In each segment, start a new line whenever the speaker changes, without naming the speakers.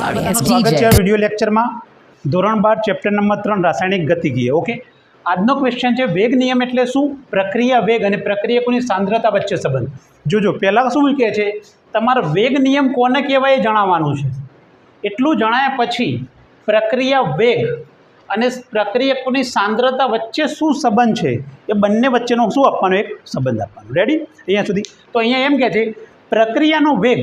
સ્વાગત છે.
DJ.
લેક્ચરમાં. ધોરણ બાર ચેપ્ટર નંબર ત્રણ રાસાયણિક ગતિકીય. ઓકે આજનો ક્વેશ્ચન છે વેગ નિયમ એટલે શું? પ્રક્રિયા વેગ અને પ્રક્રિયકોની સાંદ્રતા વચ્ચે સંબંધ. જોજો પહેલાં શું કહે છે? તમારો વેગ નિયમ કોને કહેવાય એ જણાવવાનું છે. એટલું જણાયા પછી પ્રક્રિયા વેગ અને પ્રક્રિયકોની સાંદ્રતા વચ્ચે શું સંબંધ છે? એ બંને વચ્ચેનો શું આપવાનો? એક સંબંધ આપવાનો. રેડી અહીંયા સુધી. તો અહીંયા એમ કહે છે પ્રક્રિયાનો વેગ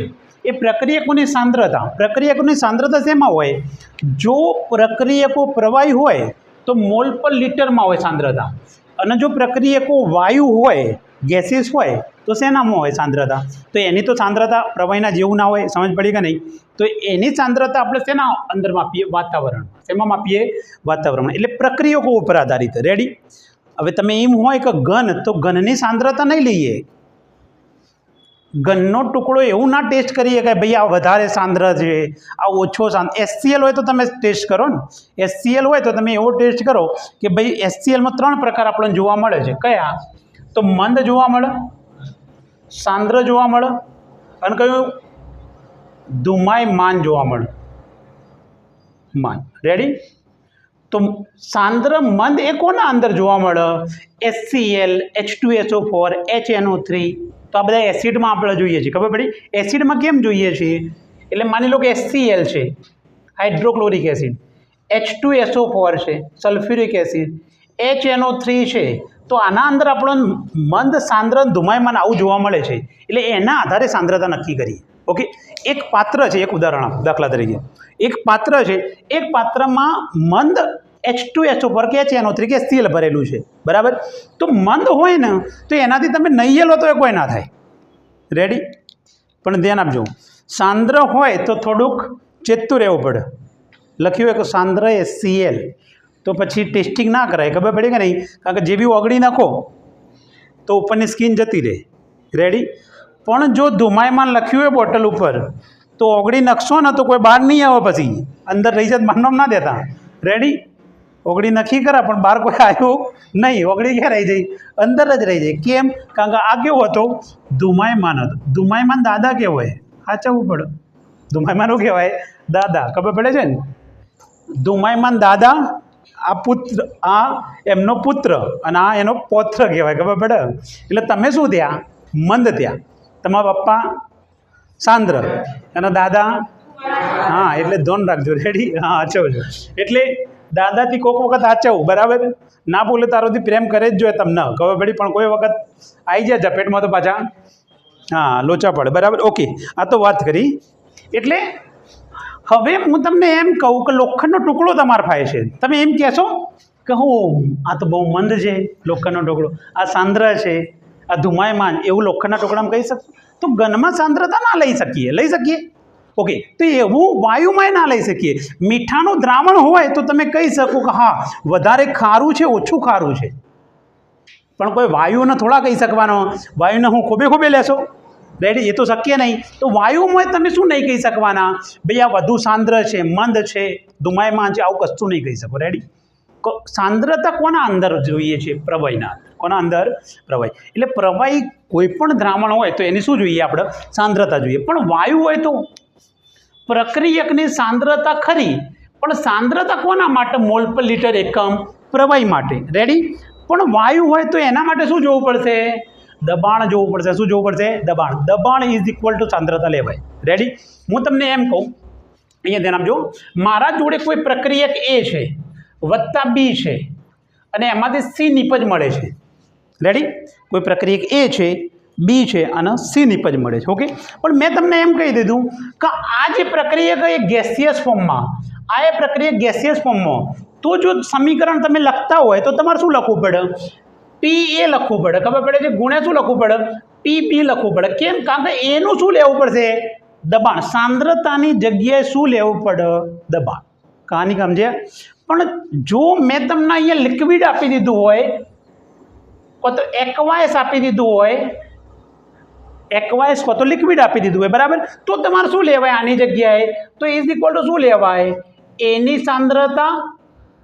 એ પ્રક્રિયકોની સાંદ્રતા. પ્રક્રિયકોની સાંદ્રતા શેમાં હોય? જો પ્રક્રિયકો પ્રવાહી હોય, તો મોલ પર લીટરમાં હોય સાંદ્રતા. અને જો પ્રક્રિયકો વાયુ હોય, ગેસીસ હોય, તો શેનામાં હોય સાંદ્રતા? તો એની તો સાંદ્રતા પ્રવાહીના જેવું ના હોય, સમજ પડી કે નહીં? તો એની સાંદ્રતા આપણે શેના અંદર માપીએ? વાતાવરણ. શેમાં માપીએ? વાતાવરણ એટલે પ્રક્રિયકો ઉપર આધારિત. રેડી હવે તમે એમ હોય કે ઘન, તો ઘનની સાંદ્રતા નહીં લઈએ. ઘનનો ટુકડો એવું ના ટેસ્ટ કરીએ કે ભાઈ આ વધારે સાંદ્ર છે, આ ઓછો સાંદ્ર. એસસીએલ હોય તો તમે ટેસ્ટ કરો ને. એસસીએલ હોય તો તમે એવો ટેસ્ટ કરો કે ભાઈ એસસીએલમાં ત્રણ પ્રકાર આપણને જોવા મળે છે. કયા? તો મંદ જોવા મળે, સાંદ્ર જોવા મળે અને કયું? ધુમાય માન જોવા મળે. માન. રેડી તો સાંદ્ર મંદ એ કોના અંદર જોવા મળે? SCL H two SO four H NO three તો આ બધા એસિડમાં આપણે જોઈએ છીએ. ખબર પડી? એસિડમાં કેમ જોઈએ છીએ? એટલે માની લો કે એસસીએલ છે. Hydrochloric acid H two SO four છે. Sulphuric acid H NO three છે. તો આના અંદર આપણો મંદ સાંદ્ર ધુમાયમાન આવું જોવા મળે છે. એટલે એના આધારે સાંદ્રતા નક્કી કરીએ. ઓકે? એક પાત્ર છે, એક ઉદાહરણ દાખલા તરીકે. એક પાત્ર છે. એક પાત્રમાં મંદ એચ ટુ એચ ઉપર કે છે, એનો થ્રી કે સ્ટીલ ભરેલું છે. બરાબર? તો મંદ હોય ને, તો એનાથી તમે નહીં લો તો એ કોઈ ના થાય. રેડી પણ ધ્યાન આપજો. સાંદ્ર હોય તો થોડુંક ચેતતું રહેવું પડે. લખ્યું હોય કે સાંદ્ર સીએલ તો પછી ટેસ્ટિંગ ના કરાય. ખબર પડી કે નહીં? કારણ કે જે બી ઓગળી નાખો, તો ઉપરની સ્કીન જતી રહે. રેડી પણ જો ધુમાયમાં લખ્યું હોય બોટલ ઉપર, તો ઓગળી નાખશો ને તો કોઈ બહાર નહીં આવે પછી. અંદર રહી જાય માનવ ના દેતા. રેડી ઓગળી નક્કી કરા, પણ બહાર કોઈ આવ્યું નહીં. ઓગળી ક્યાં રહી જાય અંદર જ રહી જાય કેમ? કારણ કે આ કેવો હતો? ધુમાયમાન હતો. ધુમાયમાન દાદા કેવો હોય સાચવવું પડે. ધુમાયમાન શું કહેવાય? દાદા. ખબર પડે છે ને? ધુમાયમાન દાદા, આ પુત્ર, આ એમનો પુત્ર અને આ એનો પૌત્ર કહેવાય. ખબર પડે? એટલે તમે શું ત્યાં મંદ ત્યાં તમારા પપ્પા સાંદ્ર. અને દાદા? હા, એટલે ધોન રાખજો. રેડી હા આચવજો એટલે દાદાથી કોઈક વખત સાચવું, બરાબર? ના બોલે તારોથી પ્રેમ કરે જ જોઈએ તમને. ખબર પડી પણ કોઈ વખત આવી જાય ઝપેટમાં તો પાછા. હા લોચા પડે બરાબર? ઓકે, આ તો વાત કરી. એટલે હવે હું તમને એમ કહું કે લોખંડનો ટુકડો તમારે ફાય છે. તમે એમ કહેશો કે હું, આ તો બહુ મંદ છે લોખંડનો ટુકડો. આ સાંદ્ર છે, આ ધુમાયમાન, એવું લોખંડના ટુકડામાં કહી શકશો તો ઘનમાં સાંદ્રતા ના લઈ શકીએ. લઈ શકીએ? ઓકે તો એવું વાયુમાં ના લઈ શકીએ. મીઠાનું દ્રાવણ હોય તો તમે કહી શકો કે હા, વધારે ખારું છે, ઓછું ખારું છે. પણ કોઈ વાયુને થોડા કહી શકવાનો. વાયુને હું ખોબે ખોબે લેશો. રેડી એ તો શક્ય નહીં. તો વાયુમાં તમે શું નહીં કહી શકવાના? ભાઈ આ વધુ સાંદ્ર છે, મંદ છે, ધુમાયમાન છે, આવું કશું નહીં કહી શકો. રેડી સાંદ્રતા કોના અંદર જોઈએ છે? પ્રવાહીના અંદર. કોના અંદર? પ્રવાહી. એટલે પ્રવાહી કોઈ પણ દ્રાવણ હોય તો એની શું જોઈએ આપણે? સાંદ્રતા જોઈએ. પણ વાયુ હોય તો પ્રક્રિયકની સાંદ્રતા ખરી, પણ સાંદ્રતા કોના માટે? મોલ પર લીટર એકમ પ્રવાહી માટે. રેડી પણ વાયુ હોય તો એના માટે શું જોવું પડશે? દબાણ જોવું પડશે. શું જોવું પડશે? દબાણ. દબાણ ઇઝ ઇક્વલ ટુ સાંદ્રતા લેવાય. રેડી હું તમને એમ કહું, અહીંયા ધ્યાન આપજો. મારા જોડે કોઈ પ્રક્રિયક એ છે, વત્તા બી છે, અને એમાંથી સી નિપજ મળે છે. રેડી કોઈ પ્રક્રિયક એ છે બી છે અને સી નિપજ મળે છે, ઓકે? પણ મેં તમને એમ કહી દીધું કે આ જે પ્રક્રિયા કઈ ગેસિયસ ફોર્મમાં? આ એ પ્રક્રિયા ગેસિયસ ફોર્મમાં. તો જો સમીકરણ તમે લખતા હોય તો તમારે શું લખવું પડે? પી એ લખવું પડે. ખબર પડે છે? ગુણે શું લખવું પડે? પી બી લખવું પડે. કેમ? કારણ કે એનું શું લેવું પડશે? દબાણ. સાંદ્રતાની જગ્યાએ શું લેવું પડે? દબાણ. કહાની સમજે પણ જો મેં તમને અહીંયા લિક્વિડ આપી દીધું હોય કો તો એક્વાયસ આપી દીધું હોય એકવાયસ કો તો લિક્વિડ આપી દીધું હોય, બરાબર? તો તમારે શું લેવાય આની જગ્યાએ? તો ઇઝ ઇક્વલ ટુ શું લેવાય? એની સાંદ્રતા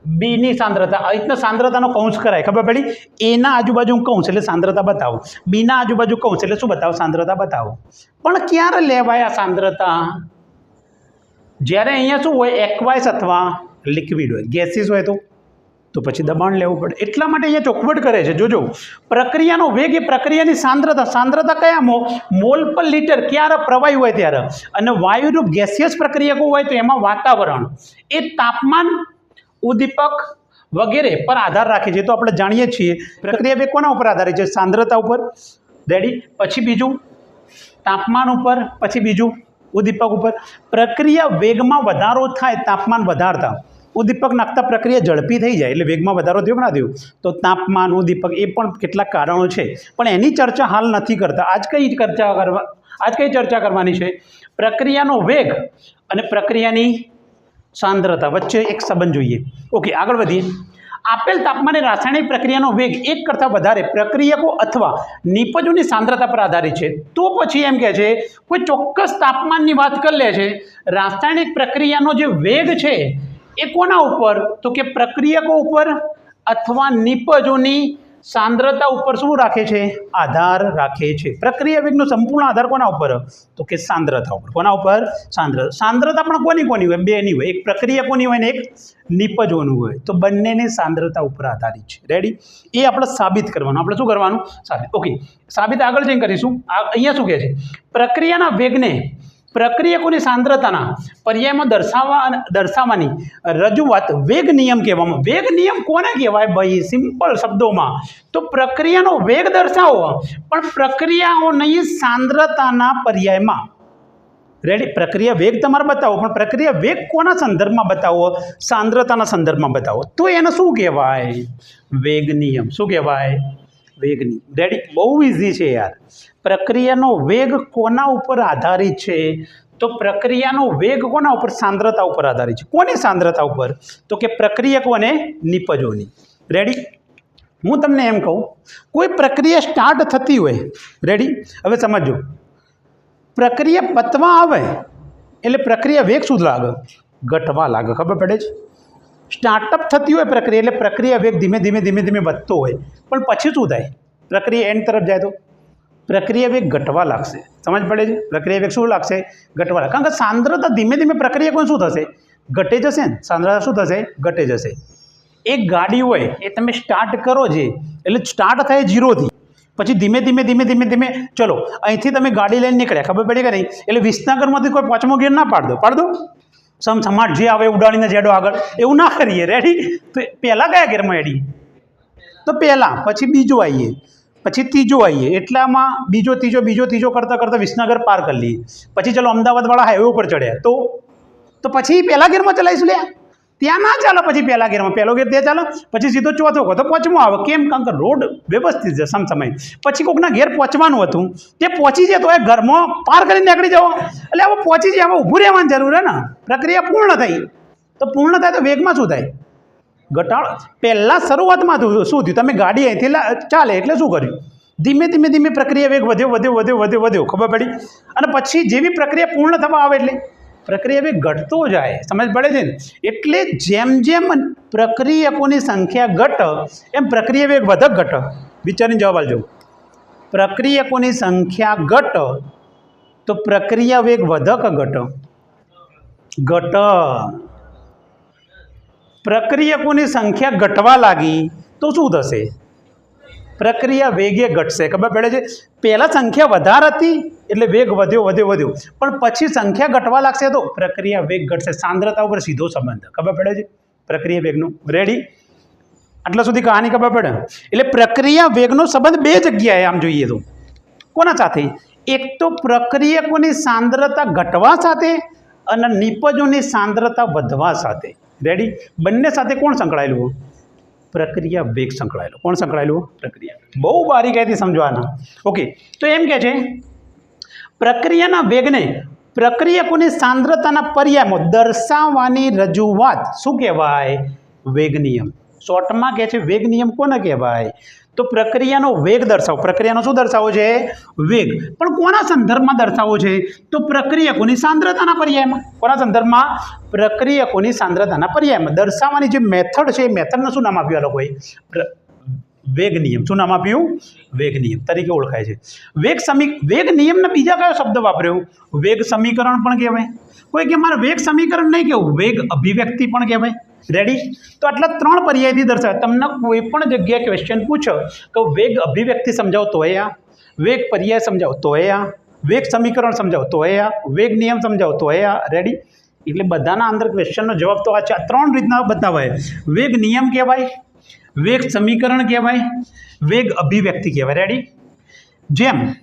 બીની સાંદ્રતા. આ રીતના સાંદ્રતાનો કૌંસ કરાય, ખબર પડી? એના આજુબાજુ કૌંસ, એટલે સાંદ્રતા બતાવો. બીના આજુબાજુ કૌંસ, એટલે શું બતાવો? સાંદ્રતા બતાવો. પણ ક્યારે લેવાય આ સાંદ્રતા? જ્યારે અહીંયા શું હોય? એક્વાઇસ અથવા લિક્વિડ હોય. ગેસીસ હોય તો? તો પછી દબાણ લેવું પડે. એટલા માટે અહીંયા ચોખવટ કરે છે. જોજો, પ્રક્રિયાનો વેગ એ પ્રક્રિયાની સાંદ્રતા. સાંદ્રતા કયામાં મોલ પર લીટર ક્યારે પ્રવાહી હોય ત્યારે? અને વાયુરૂપ ગેસિયસ પ્રક્રિયકો હોય તો એમાં વાતાવરણ. એ તાપમાન, ઉદ્દીપક વગેરે પર આધાર રાખે છે. તો આપણે જાણીએ છીએ. પ્રક્રિયા વેગ કોના ઉપર આધારિત છે? સાંદ્રતા ઉપર. રેડી પછી બીજું, તાપમાન ઉપર. પછી બીજું, ઉદ્દીપક ઉપર. પ્રક્રિયા વેગમાં વધારો થાય, તાપમાન વધારતા. ઉદ્દીપક નાખતા પ્રક્રિયા ઝડપી થઈ જાય એટલે વેગમાં વધારો થયો ના થયો? તો તાપમાન, ઉદ્દીપક એ પણ કેટલાક કારણો છે. પણ એની ચર્ચા હાલ નથી કરતા. આજ કઈ ચર્ચા કરવા આજ કઈ ચર્ચા કરવાની છે? પ્રક્રિયાનો વેગ અને પ્રક્રિયાની સાંદ્રતા વચ્ચે એક સંબંધ જોઈએ. ઓકે, આગળ વધીએ. આપેલ તાપમાને રાસાયણિક પ્રક્રિયાનો વેગ એક કરતાં વધારે પ્રક્રિયકો અથવા નિપજોની સાંદ્રતા પર આધારિત છે. તો પછી એમ કહે છે, કોઈ ચોક્કસ તાપમાનની વાત કરી લે છે. રાસાયણિક પ્રક્રિયાનો જે વેગ છે એ કોના ઉપર? તો કે પ્રક્રિયકો ઉપર અથવા નિપજોની સાંદ્રતા ઉપર શું રાખે છે? આધાર રાખે છે. પ્રક્રિયા વેગનો સંપૂર્ણ આધાર કોના ઉપર? તો કે સાંદ્રતા ઉપર. કોના ઉપર? સાંદ્ર. સાંદ્રતા પણ કોની કોની હોય? બેની હોય. એક પ્રક્રિયકોની હોય ને એક નિપજોનું હોય. તો બંનેની સાંદ્રતા ઉપર આધારિત છે. રેડી એ આપણે સાબિત કરવાનું. આપણે શું કરવાનું? સાબિત. ઓકે સાબિત આગળ જઈને કરીશું. અહીંયા શું કહે છે? પ્રક્રિયાના વેગને પ્રક્રિયકોની સાંદ્રતાના પર્યાયમાં દર્શાવવા દર્શાવવાની રજૂઆત વેગ નિયમ કહેવામાં વેગ નિયમ કોને કહેવાય? ભાઈ સિમ્પલ શબ્દોમાં. તો પ્રક્રિયાનો વેગ દર્શાવો. પણ પ્રક્રિયાઓની સાંદ્રતાના પર્યાયમાં. રેડી પ્રક્રિયા વેગ તમારે બતાવો. પણ પ્રક્રિયા વેગ કોના સંદર્ભમાં બતાવો? સાંદ્રતાના સંદર્ભમાં બતાવો. તો એને શું કહેવાય? વેગ નિયમ. શું કહેવાય? વેગ નિયમ રેડી બહુ ઇઝી છે યાર. પ્રક્રિયાનો વેગ કોના ઉપર આધારિત છે? તો પ્રક્રિયાનો વેગ કોના ઉપર? સાંદ્રતા ઉપર આધારિત છે. કોની સાંદ્રતા ઉપર? તો કે પ્રક્રિયકો અને નિપજોની. રેડી હું તમને એમ કહું, કોઈ પ્રક્રિયા સ્ટાર્ટ થતી હોય રેડી હવે સમજો પ્રક્રિયા પતવા આવે, એટલે પ્રક્રિયા વેગ શું લાગે? ઘટવા લાગે. ખબર પડે છે? સ્ટાર્ટઅપ થતી હોય પ્રક્રિયા, એટલે પ્રક્રિયા વેગ ધીમે ધીમે ધીમે ધીમે વધતો હોય. પણ પછી શું થાય? પ્રક્રિયા એન્ડ તરફ જાય તો? પ્રક્રિયા વેગ ઘટવા લાગશે. સમજ પડે છે? પ્રક્રિયા વેગ શું લાગશે? ઘટવા લાગશે. કારણ કે સાંદ્રતા ધીમે ધીમે પ્રક્રિયા કોઈ શું થશે? ઘટે જશે ને. સાંદ્રતા શું થશે? ઘટે જશે. એક ગાડી હોય, એ તમે સ્ટાર્ટ કરો જે, એટલે સ્ટાર્ટ થાય જીરોથી પછી ધીમે ધીમે ધીમે ધીમે ધીમે, ચલો, અહીંથી તમે ગાડી લઈને નીકળ્યા. ખબર પડી કે નહીં? એટલે વિસનગરમાંથી કોઈ પાંચમો ગેર ના પાડ દો. પાડ દો. સમ સમાટ જે આવે ઉડાડીને જેડો આગળ. એવું ના કરીએ. રેડી તો પહેલાં કયા ગેરમાં એડી તો પહેલાં, પછી બીજો આવીએ પછી ત્રીજો આવીએ એટલામાં બીજો, ત્રીજો બીજો, ત્રીજો કરતાં કરતાં વિસનગર પાર કરી લઈએ. પછી ચલો અમદાવાદવાળા હાઈવે ઉપર ચડ્યા. તો તો પછી પહેલા ગેરમાં ચલાવીશું લે ત્યાં ના ચાલો, પછી પહેલા ગેરમાં પહેલો ગેર ત્યાં ચાલો, પછી સીધો ચોથો કહો તો પાંચમો આવે. કેમ? કારણ કે રોડ વ્યવસ્થિત છે સમ સમય પછી કોકના ઘેર પહોંચવાનું હતું. તે પહોંચી જાય તો એ ઘરમાં પાર કરીને નીકળી જાઓ એટલે હવે પહોંચી જાય, હવે ઊભું રહેવાની જરૂર હે ને. પ્રક્રિયા પૂર્ણ થઈ. તો પૂર્ણ થાય તો વેગમાં શું થાય? ઘટાડો. પહેલાં શરૂઆતમાં શું થયું? તમે ગાડી અહીંથી ચાલે એટલે શું કર્યું? ધીમે ધીમે ધીમે પ્રક્રિયા વેગ વધ્યો વધ્યો વધ્યો વધ્યો વધ્યો. ખબર પડી? અને પછી જેવી પ્રક્રિયા પૂર્ણ થવા આવે એટલે? પ્રક્રિયા વેગ ઘટતો જાય. સમજ પડે છે ને? એટલે જેમ જેમ પ્રક્રિયકોની સંખ્યા ઘટ, એમ પ્રક્રિયા વેગ વધક ઘટ. વિચારીને જવાબ આપજો. પ્રક્રિયકોની સંખ્યા ઘટ, તો પ્રક્રિયા વેગ વધક ઘટ. ઘટ. પ્રક્રિયકોની સંખ્યા ઘટવા લાગી, તો શું થશે? પ્રક્રિયા વેગે ઘટશે. ખબર પડે છે? પહેલાં સંખ્યા વધારે હતી, એટલે વેગ વધ્યો વધ્યો વધ્યો. પણ પછી સંખ્યા ઘટવા લાગશે તો પ્રક્રિયા વેગ ઘટશે. સાંદ્રતા ઉપર સીધો સંબંધ. ખબર પડે છે? પ્રક્રિયા વેગનું. રેડી આટલા સુધી કહાની ખબર પડે? એટલે પ્રક્રિયા વેગનો સંબંધ બે જગ્યાએ આમ જોઈએ તો. કોના સાથે? એક તો પ્રક્રિયકોની સાંદ્રતા ઘટવા સાથે અને નિપજોની સાંદ્રતા વધવા સાથે. રેડી બંને સાથે કોણ સંકળાયેલું? પ્રક્રિયા વેગ સંકળાયેલો. કોણ સંકળાયેલું? પ્રક્રિયા. બહુ બારીકાઈથી સમજવાના. ઓકે તો એમ કે છે, પ્રક્રિયાના વેગને પ્રક્રિયકોની સાંદ્રતાના પર્યાયમાં દર્શાવવાની રજૂઆત શું કહેવાય? વેગ નિયમ. શોર્ટમાં કહે છે, વેગ નિયમ કોને કહેવાય? તો પ્રક્રિયાનો વેગ દર્શાવો. પ્રક્રિયાનો શું દર્શાવો છે? વેગ. પણ કોના સંદર્ભમાં દર્શાવો છે? તો પ્રક્રિયકોની સાંદ્રતાના પર્યાયમાં. કોના સંદર્ભમાં? પ્રક્રિયકોની સાંદ્રતાના પર્યાયમાં. દર્શાવવાની જે મેથડ છે, એ મેથડનું શું નામ આપ્યું આ લોકોએ? વેગ નિયમ. શું નામ આપ્યું? વેગ નિયમ. તરીકે ઓળખાય છે. વેગ સમી, વેગ નિયમના બીજા કયો શબ્દ વાપર્યો? વેગ સમીકરણ પણ કહેવાય. કોઈ કે મારે વેગ સમીકરણ નહીં કહેવું. વેગ અભિવ્યક્તિ પણ કહેવાય. રેડી તો આટલા ત્રણ પર્યાયથી દર્શાવે. તમને કોઈ પણ જગ્યાએ ક્વેશ્ચન પૂછો કે વેગ અભિવ્યક્તિ સમજાવો, તોય આ. વેગ પર્યાય સમજાવો, તોય આ. વેગ સમીકરણ સમજાવો, તોય આ. વેગ નિયમ સમજાવો, તોય આ. રેડી એટલે બધાના અંદર ક્વેશ્ચનનો જવાબ તો આ છે. ત્રણ રીતના બતાવાય. વેગ નિયમ કહેવાય, વેગ સમીકરણ કહેવાય, વેગ અભિવ્યક્તિ કહેવાય. રેડી જેમ,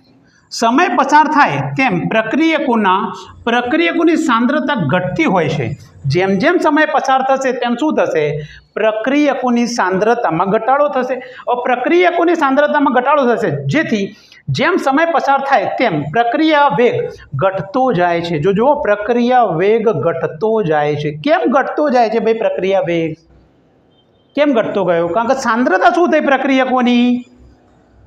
સમય પસાર થાય તેમ પ્રક્રિયકોના, પ્રક્રિયકોની સાંદ્રતા ઘટતી હોય છે. જેમ જેમ સમય પસાર થશે તેમ શું થશે? પ્રક્રિયકોની સાંદ્રતામાં ઘટાડો થશે. પ્રક્રિયકોની સાંદ્રતામાં ઘટાડો થશે. જેથી જેમ સમય પસાર થાય તેમ પ્રક્રિયા વેગ ઘટતો જાય છે. જો જુઓ, પ્રક્રિયા વેગ ઘટતો જાય છે. કેમ ઘટતો જાય છે ભાઈ પ્રક્રિયા વેગ? કેમ ઘટતો ગયો? કારણ કે સાંદ્રતા શું થઈ પ્રક્રિયકોની?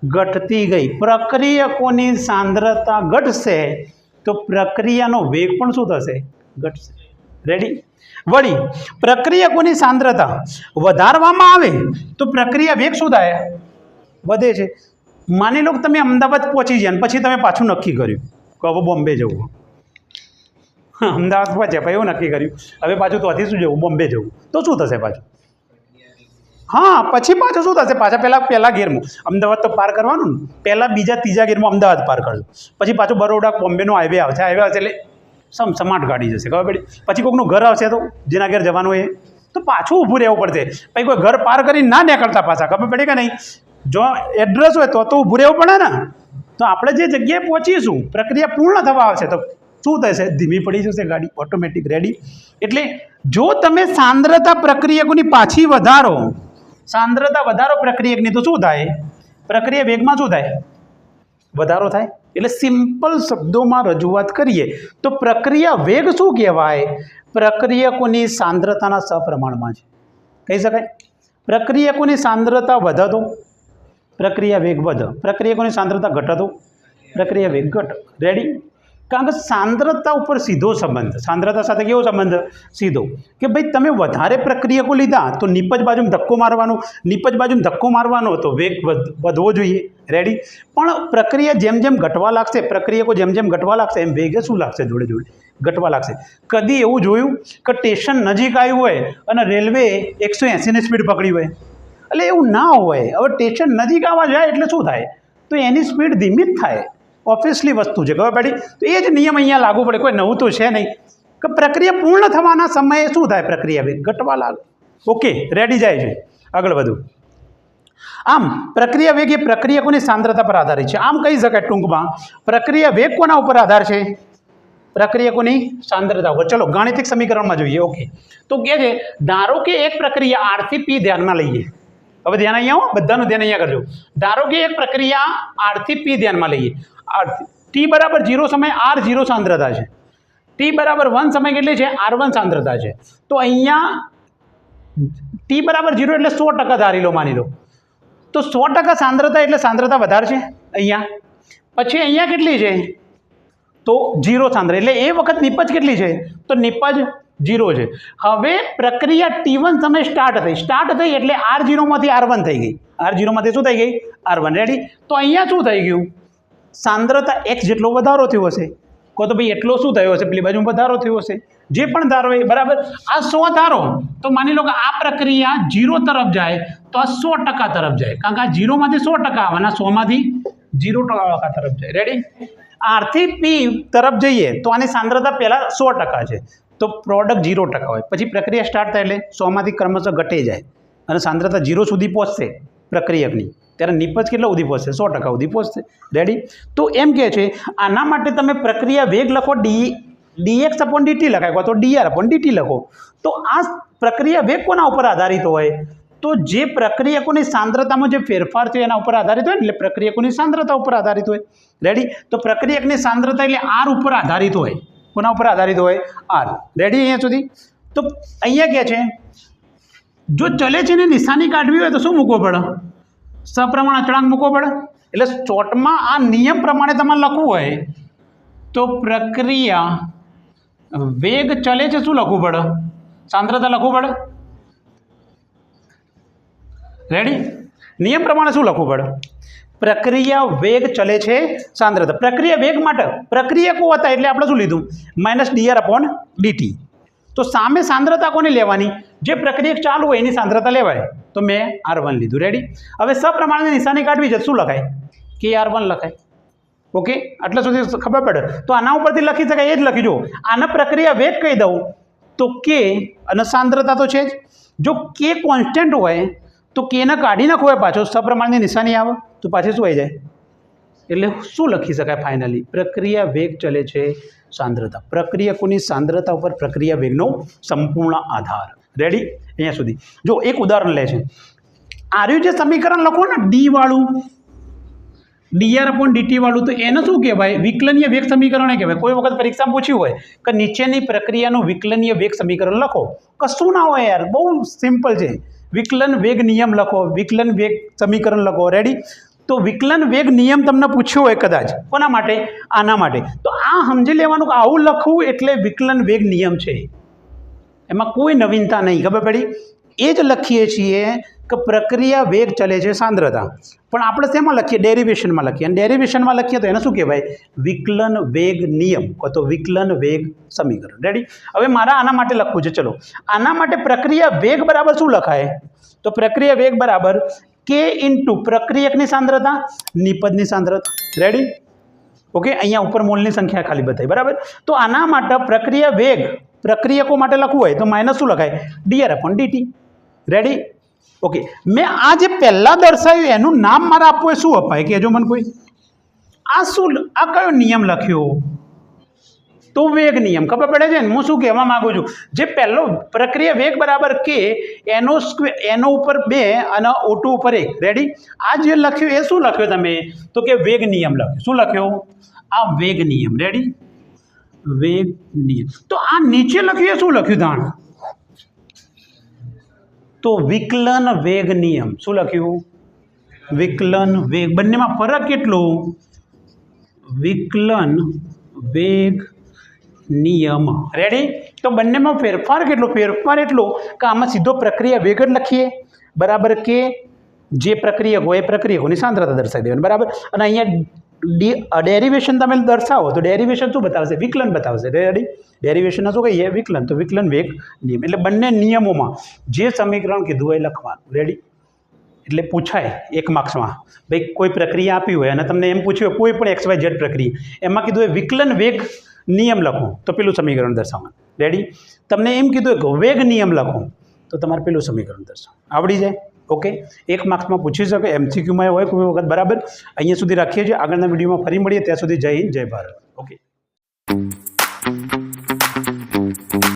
ઘટતી ગઈ. પ્રક્રિયકોની સાંદ્રતા ઘટશે તો પ્રક્રિયાનો વેગ પણ શું થશે? ઘટશે. રેડી વળી, પ્રક્રિયકોની સાંદ્રતા વધારવામાં આવે તો પ્રક્રિયા વેગ શું થાય વધે છે. માની લો કે તમે અમદાવાદ પહોંચી ગયા પછી તમે પાછું નક્કી કર્યું કે હવે બોમ્બે જવું. અમદાવાદ પહોંચ્યા પછી એવું નક્કી કર્યું. હવે પાછું તો શું જવું? બોમ્બે જવું. તો શું થશે પાછું? હા, પછી પાછું શું થશે? પાછા પહેલાં પહેલાં ગેરમાં. અમદાવાદ તો પાર કરવાનું ને. પહેલાં બીજા ત્રીજા ગેરમાં અમદાવાદ પાર કરજો. પછી પાછું બરોડા બોમ્બેનો હાઈવે આવશે. હાઈવે આવશે એટલે સમ સમાટ ગાડી જશે. ખબર પડી? પછી કોઈકનું ઘર આવશે તો જેના ઘેર જવાનું એ. તો પાછું ઊભું રહેવું પડશે. પછી કોઈ ઘર પાર કરીને ના નીકળતા પાછા. ખબર પડી કે નહીં? જો એડ્રેસ હોય તો તો ઊભું રહેવું પડે ને. તો આપણે જે જગ્યાએ પહોંચીશું, પ્રક્રિયા પૂર્ણ થવા આવશે તો શું થશે? ધીમી પડી જશે ગાડી ઓટોમેટિક રેડી એટલે જો તમે સાંદ્રતા પ્રક્રિયકોની પાછી વધારો, સાંદ્રતા વધારો પ્રક્રિયકની તો શું થાય? પ્રક્રિયા વેગમાં શું થાય? વધારો થાય? એટલે સિમ્પલ શબ્દોમાં રજૂઆત કરીએ તો પ્રક્રિયા વેગ શું કહેવાય? પ્રક્રિયકોની સાંદ્રતાના સપ્રમાણમાં છે. કહી શકાય? પ્રક્રિયકોની સાંદ્રતા વધતો? પ્રક્રિયા વેગ વધ. પ્રક્રિયકોની સાંદ્રતા ઘટતો? પ્રક્રિયા વેગ ઘટ. રેડી કારણ કે સાંદ્રતા ઉપર સીધો સંબંધ. સાંદ્રતા સાથે કેવો સંબંધ? સીધો. કે ભાઈ, તમે વધારે પ્રક્રિયકો લીધા તો નીપજ બાજુમાં ધક્કો મારવાનો, નીપજ બાજુમાં ધક્કો મારવાનો તો વેગ વધ- વધવો જોઈએ. રેડી પણ પ્રક્રિયા જેમ જેમ ઘટવા લાગશે, પ્રક્રિયકો જેમ જેમ ઘટવા લાગશે, એમ વેગે શું લાગશે? જોડે જોડે. ઘટવા લાગશે. કદી એવું જોયું કે સ્ટેશન નજીક આવ્યું હોય અને રેલવે એકસો એંસીની સ્પીડ પકડી હોય? એટલે એવું ના હોય. હવે સ્ટેશન નજીક આવવા જાય એટલે શું થાય? તો એની સ્પીડ ધીમી જ થાય. ઓફિસલી વસ્તુ છે. ખબર પડી? તો એ જ નિયમ અહીંયા લાગુ પડે. કોઈ નવું તો છે નહીં. કે પ્રક્રિયા પૂર્ણ થવાના સમયે શું થાય પ્રક્રિયા? ઘટવા લાગે. ઓકે રેડી જાય છે. આગળ વધુ. આમ, પ્રક્રિયા વેગ એ પ્રક્રિયકોની સાંદ્રતા પર આધારિત છે. આમ કહી શકાય ટૂંકમાં, પ્રક્રિયા વેગ કોના ઉપર આધાર છે? પ્રક્રિયકોની સાંદ્રતા ઉપર. ચલો, ગાણિતિક સમીકરણમાં જોઈએ. ઓકે. તો કે છે, ધારો કે એક પ્રક્રિયા આરથી પી ધ્યાનમાં લઈએ. હવે ધ્યાન અહીંયા આવો બધાનું ધ્યાન અહીંયા કરજો. ધારો કે એક પ્રક્રિયા આરથી પી ધ્યાનમાં લઈએ. આર ટી બરાબર જીરો સમય આર જીરો સાંદ્રતા છે. ટી બરાબર વન સમય કેટલી છે? આર વન સાંદ્રતા છે. તો અહીંયા ટી બરાબર જીરો એટલે સો ટકા ધારી લો, માની લો. તો સો ટકા સાંદ્રતા એટલે સાંદ્રતા વધારે છે? અહીંયા. પછી અહીંયા કેટલી છે? તો જીરો સાંદ્ર એટલે એ વખત નિપજ કેટલી છે? તો નિપજ જીરો છે. હવે પ્રક્રિયા ટી વન સમય સ્ટાર્ટ થઈ. સ્ટાર્ટ થઈ એટલે આર જીરોમાંથી આર વન થઈ ગઈ. આર જીરોમાંથી શું થઈ ગઈ? આર વન રેડી તો અહીંયા શું થઈ ગયું? સાંદ્રતા એક્સ જેટલો વધારો થયો હશે, કહો તો ભાઈ એટલો શું થયો હશે? પેલી બાજુ વધારો થયો હશે. જે પણ ધારો એ, બરાબર? આ સો ધારો, તો માની લો કે આ પ્રક્રિયા જીરો તરફ જાય, તો આ સો ટકા તરફ જાય. કારણ કે આ જીરોમાંથી સો ટકા આવવાના, સોમાંથી જીરો ટકા તરફ જાય. રેડી આરથી પી તરફ જઈએ, તો આની સાંદ્રતા પહેલાં સો ટકા છે. તો પ્રોડક્ટ જીરો ટકા હોય. પછી પ્રક્રિયા સ્ટાર્ટ થાય એટલે સોમાંથી ક્રમશઃ ઘટે જાય. અને સાંદ્રતા જીરો સુધી પહોંચશે પ્રક્રિયકની. ત્યારે નિપજ કેટલા સુધી પહોંચશે સો ટકા સુધી પહોંચશે રેડી તો એમ કહે છે, આના માટે તમે પ્રક્રિયા વેગ લખો ડી ડીએક્સ અપોન ડીટી લખાય, અથવા તો ડીઆર અપોન ડીટી લખો. તો આ પ્રક્રિયા વેગ કોના ઉપર આધારિત હોય? તો જે પ્રક્રિયકોની સાંદ્રતામાં જે ફેરફાર થયો એના ઉપર આધારિત હોય એટલે પ્રક્રિયકોની સાંદ્રતા ઉપર આધારિત હોય. રેડી તો પ્રક્રિયકની સાંદ્રતા એટલે આર ઉપર આધારિત હોય. કોના ઉપર આધારિત હોય? આર રેડી અહીંયા સુધી? તો અહીંયા કહે છે, જો ચલે છે ને નિશાની કાઢવી હોય તો શું મૂકવો પડે? સપ્રમાણ અચળાંક મૂકવો પડે? એટલે ચોટમાં આ નિયમ પ્રમાણે તમારે લખવું હોય, તો પ્રક્રિયા વેગ ચલે છે શું લખવું પડે? સાંદ્રતા લખવું પડે? રેડી નિયમ પ્રમાણે શું લખવું પડે? પ્રક્રિયા વેગ ચલે છે સાંદ્રતા. પ્રક્રિયા વેગ માટે, પ્રક્રિયા કો હતા એટલે આપણે શું લીધું? માઇનસ ડીઆર અપોન ડીટી તો સામે સાંદ્રતા કોને લેવાની? જે પ્રક્રિયા ચાલુ હોય એની સાંદ્રતા લેવાય. તો મેં આર વન લીધું. રેડી હવે સપ્રમાણની નિશાની કાઢવી છે. શું લખાય? કે આર વન લખાય. ઓકે આટલા સુધી ખબર પડે. તો આના ઉપરથી લખી શકાય. એ જ લખી જુઓ. આના પ્રક્રિયા વેગ કહી દઉં. તો કે અને સાંદ્રતા તો છે જ. જો કે કોન્સ્ટન્ટ હોય, તો કેને કાઢી નાખો હોય પાછો સપ્રમાણની નિશાની આવે. તો પાછી શું આવી જાય? એટલે શું લખી શકાય? ફાઇનલી પ્રક્રિયા વેગ ચલે છે. સાંદ્રતા. પ્રક્રિયકોની સાંદ્રતા ઉપર પ્રક્રિયા વેગનો સંપૂર્ણ આધાર. રેડી અહીંયા સુધી. જો એક ઉદાહરણ લે છે. આર્યું જે સમીકરણ લખો ને ડી વાળું. ડીઆર અપોન ડીટી વાળું તો એને શું કહેવાય? વિકલનીય વેગ સમીકરણ કહેવાય. કોઈ વખત પરીક્ષામાં પૂછ્યું હોય કે નીચેની પ્રક્રિયાનું વિકલનીય વેગ સમીકરણ લખો. કશું ના હોય યાર. બહુ સિમ્પલ છે. વિકલન વેગ નિયમ લખો. વિકલન વેગ સમીકરણ લખો. રેડી તો વિકલન વેગ નિયમ તમને પૂછ્યો હોય કદાચ. કોના માટે? આના માટે. તો આ સમજી લેવાનું કે આવું લખવું એટલે વિકલન વેગ નિયમ છે. એમાં કોઈ નવીનતા નહીં, ખબર પડી? એ જ લખીએ છીએ કે પ્રક્રિયા વેગ ચલે છે સાંદ્રતા. પણ આપણે શેમાં લખીએ? ડેરિવેશનમાં લખીએ. અને ડેરિવેશનમાં લખીએ તો એને શું કહેવાય? વિકલન વેગ નિયમ, કો તો વિકલન વેગ સમીકરણ. રેડી હવે મારા આના માટે લખવું છે. ચલો. આના માટે પ્રક્રિયા વેગ બરાબર શું લખાય? તો પ્રક્રિયા વેગ બરાબર કે ઇન્ટુ પ્રક્રિયકની સાંદ્રતા નિપજની સાંદ્રતા. રેડી ઓકે અહીંયા ઉપર મોલની સંખ્યા ખાલી બતાવી, બરાબર? તો આના માટે પ્રક્રિયા વેગ પ્રક્રિયકો માટે લખવું હોય તો માઇનસ શું લખાય? DR upon dt ready okay મેં આ જે પહેલાં દર્શાવ્યું એનું નામ મારે આપવું હોય, શું અપાય? કે જો મને કોઈ. આ શું આ કયો નિયમ લખ્યો? તો વેગ નિયમ. ખબર પડે છે ને? હું શું કહેવા માગું છું? જે પહેલો પ્રક્રિયા વેગ બરાબર કે એનો સ્ક્વે, એનો ઉપર બે અને ઓટો ઉપર એક. રેડી આ જે લખ્યું, એ શું લખ્યું તમે? તો કે વેગ નિયમ લખ્યું. શું લખ્યું? આ વેગ નિયમ. રેડી વેગ નિયમ. તો આ નીચે લખ્યું, એ શું લખ્યું? દાણ તો વિકલન વેગ નિયમ. શું લખ્યું? વિકલન વેગ. બંનેમાં ફરક કેટલો? વિકલન વેગ નિયમ. રેડી તો બંનેમાં ફેરફાર કેટલો? ફેરફાર એટલો કે આમાં સીધો પ્રક્રિયા વેગ લખીએ. બરાબર કે જે પ્રક્રિયક હોય એ પ્રક્રિયકોની સાંદ્રતા દર્શાવી દેવાની. બરાબર? અને અહીંયા ડી ડેરિવેશન તમે દર્શાવો તો ડેરિવેશન શું બતાવશે? વિકલન બતાવશે. રેડી ડેરિવેશન શું કહીએ? વિકલન. તો વિકલન વેગ નિયમ. એટલે બંને નિયમોમાં જે સમીકરણ કીધું હોય લખવાનું. રેડી એટલે પૂછાય એક માર્ક્સમાં. ભાઈ, કોઈ પ્રક્રિયા આપી હોય અને તમને એમ પૂછ્યું કોઈ પણ એક્સ વાય ઝેડ પ્રક્રિયા. એમાં કીધું હોય વિકલન વેગ નિયમ લખો. તો પેલું સમીકરણ દર્શાવવાનું. રેડી તમને એમ કીધું કે વેગ નિયમ લખો, તો તમારે પેલું સમીકરણ દર્શાવો આવડી જાય? ઓકે એક માર્ક્સમાં પૂછી શકે એમસીક્યુમાં હોય કોઈ વખત? બરાબર? અહીંયા સુધી રાખીએ છીએ. આગળના વિડીયોમાં ફરી મળીએ. ત્યાં સુધી જય હિન્દ, જય ભારત. ઓકે